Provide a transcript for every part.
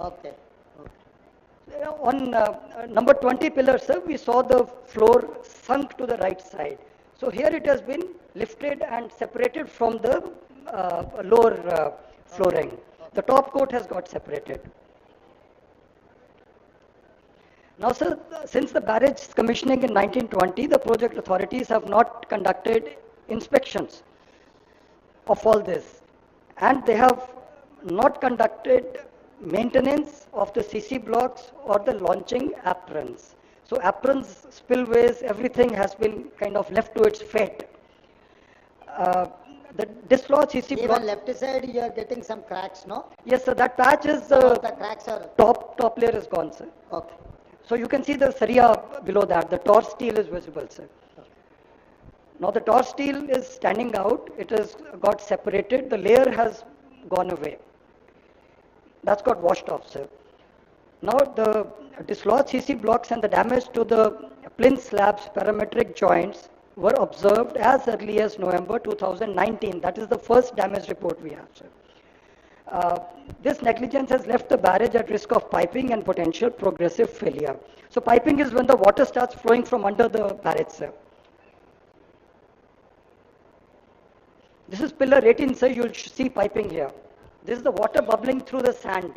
Okay. On uh, number 20 pillar, sir, we saw the floor sunk to the right side. So here it has been lifted and separated from the uh, lower uh, flooring. The top coat has got separated. Now, sir, since the barrage commissioning in 1920, the project authorities have not conducted inspections of all this. And they have not conducted maintenance of the CC blocks or the launching aprons. So aprons, spillways, everything has been kind of left to its fate. Uh, The dislodged CC block, Even left side, you are getting some cracks, no? yes, sir, that patch is, uh, the cracks are, top, top layer is gone, sir. okay. So you can see the saria below that, the tor steel is visible, sir. Now the tor steel is standing out, it has got separated, the layer has gone away. That's got washed off, sir. Now the dislodged CC blocks and the damage to the plinth slabs parametric joints were observed as early as November 2019. That is the first damage report we have, sir. Uh, This negligence has left the barrage at risk of piping and potential progressive failure. So piping is when the water starts flowing from under the barrage, sir. This is pillar 18, sir, you'll see piping here. This is the water bubbling through the sand.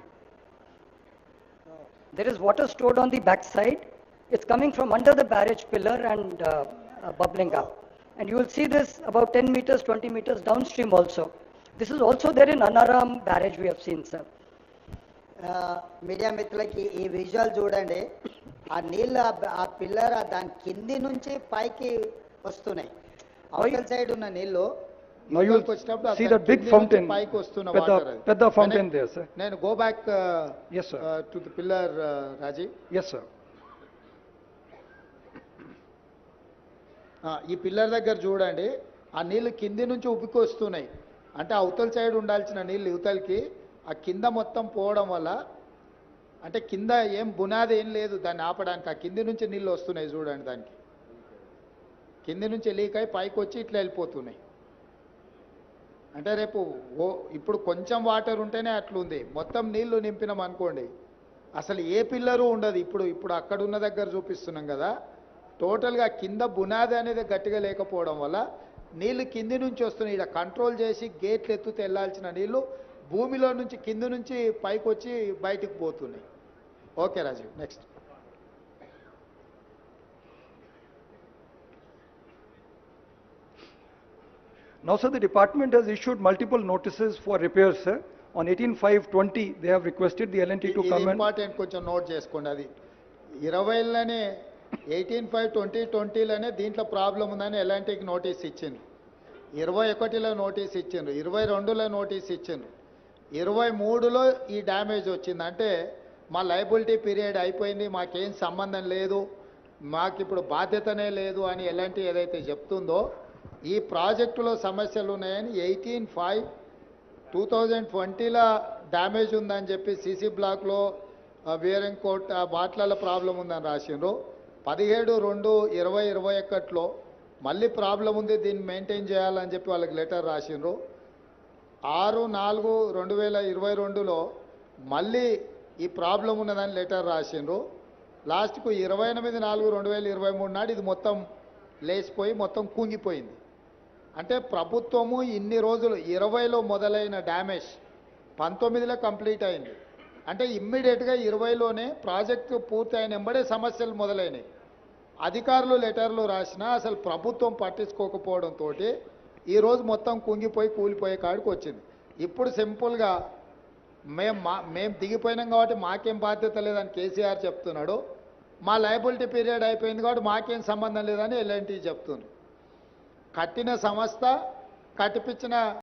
There is water stored on the back side. It's coming from under the barrage pillar and uh, uh, bubbling up. And you will see this about 10 meters, 20 meters downstream also. This is also there in Anaram barrage we have seen, sir. Media మిత్రులకి ఈ visual చూడండి ఆ నీళ్ళు ఆ pillar దాని కింది నుంచి పైకి వస్తున్నాయి అవతల సైడ్ ఉన్న నీళ్ళు Now you will see that big fountain, వస్తున్న Pedda- fountain there, sir. నేను go back Yes, sir. To the pillar Raji Yes, sir. ఈ పిల్లర్ దగ్గర చూడండి ఆ నీళ్ళు కింది నుంచి ఉబ్బికి వస్తున్నాయి అంటే అవతల సైడ్ ఉండాల్సిన నీళ్ళు యువతలకి ఆ కింద మొత్తం పోవడం వల్ల అంటే కింద ఏం బునాది ఏం లేదు దాన్ని ఆపడానికి ఆ కింది నుంచి నీళ్ళు వస్తున్నాయి చూడండి దానికి కింది నుంచి లీక్ అయి పైకి వచ్చి ఇట్లా వెళ్ళిపోతున్నాయి అంటే రేపు ఓ ఇప్పుడు కొంచెం వాటర్ ఉంటేనే అట్లుంది. మొత్తం నీళ్ళు నింపినాం అనుకోండి. అసలు ఏ పిల్లరు ఉండదు. ఇప్పుడు ఇప్పుడు అక్కడ ఉన్న దగ్గర చూపిస్తున్నాం కదా. టోటల్గా కింద బునాది అనేది గట్టిగా లేకపోవడం వల్ల నీళ్ళు కింది నుంచి వస్తున్నాయి. ఇక్కడ కంట్రోల్ చేసి గేట్లు ఎత్తుతే వెళ్ళాల్సిన నీళ్ళు భూమిలో నుంచి కింది నుంచి పైకి వచ్చి బయటికి పోతున్నాయి. Okay Rajiv next. Now, sir, the department has issued multiple notices for repairs, sir. On 18/5/20, they have requested the LNT to come and important కొంచెం నోట్ చేసుకోండి అది. ఇరవైలోనే ఎయిటీన్ ఫైవ్ ట్వంటీ ట్వంటీలోనే దీంట్లో ప్రాబ్లం ఉందని ఎలాంటికి నోటీస్ ఇచ్చిండ్రు. ఇరవై ఒకటిలో నోటీస్ ఇచ్చిండ్రు. ఇరవై రెండులో నోటీస్ ఇచ్చిండ్రు. ఇరవై మూడులో ఈ డ్యామేజ్ వచ్చింది. అంటే మా లైబిలిటీ పీరియడ్ అయిపోయింది. మాకేం సంబంధం లేదు. మాకు ఇప్పుడు బాధ్యతనే లేదు అని ఎలాంటి ఏదైతే చెప్తుందో ఈ ప్రాజెక్టులో సమస్యలు ఉన్నాయని ఎయిటీన్ ఫైవ్ టూ థౌజండ్ ట్వంటీలో డ్యామేజ్ ఉందని చెప్పి సీసీ బ్లాక్లో వేరింగ్ కోట్ వాట్లలో ప్రాబ్లం ఉందని రాసిండ్రు. పదిహేడు రెండు ఇరవై ఇరవై ఒకటిలో మళ్ళీ ప్రాబ్లం ఉంది దీన్ని మెయింటైన్ చేయాలని చెప్పి వాళ్ళకి లెటర్ రాసిండ్రు. ఆరు నాలుగు రెండు వేల ఇరవై రెండులో మళ్ళీ ఈ ప్రాబ్లం ఉన్నదని లెటర్ రాసిండ్రు. లాస్ట్కు ఇరవై ఎనిమిది నాలుగు రెండు వేల ఇరవై మూడు నాడు ఇది మొత్తం లేచిపోయి మొత్తం కుంగిపోయింది. అంటే ప్రభుత్వము ఇన్ని రోజులు ఇరవైలో మొదలైన డ్యామేజ్ పంతొమ్మిదిలో కంప్లీట్ అయింది. అంటే ఇమ్మీడియట్గా ఇరవైలోనే ప్రాజెక్టు పూర్తి అయిన వెంబడే సమస్యలు మొదలైనవి అధికారులు లెటర్లు రాసినా అసలు ప్రభుత్వం పట్టించుకోకపోవడంతో ఈరోజు మొత్తం కుంగిపోయి కూలిపోయే కాడికి వచ్చింది. ఇప్పుడు సింపుల్గా మేము మా మేము దిగిపోయినాం కాబట్టి మాకేం బాధ్యత లేదని కేసీఆర్ చెప్తున్నాడు. మా లయబిలిటీ పీరియడ్ అయిపోయింది కాబట్టి మాకేం సంబంధం లేదని ఎల్ఎన్టీ చెప్తుంది. కట్టిన సంస్థ కట్టిపించిన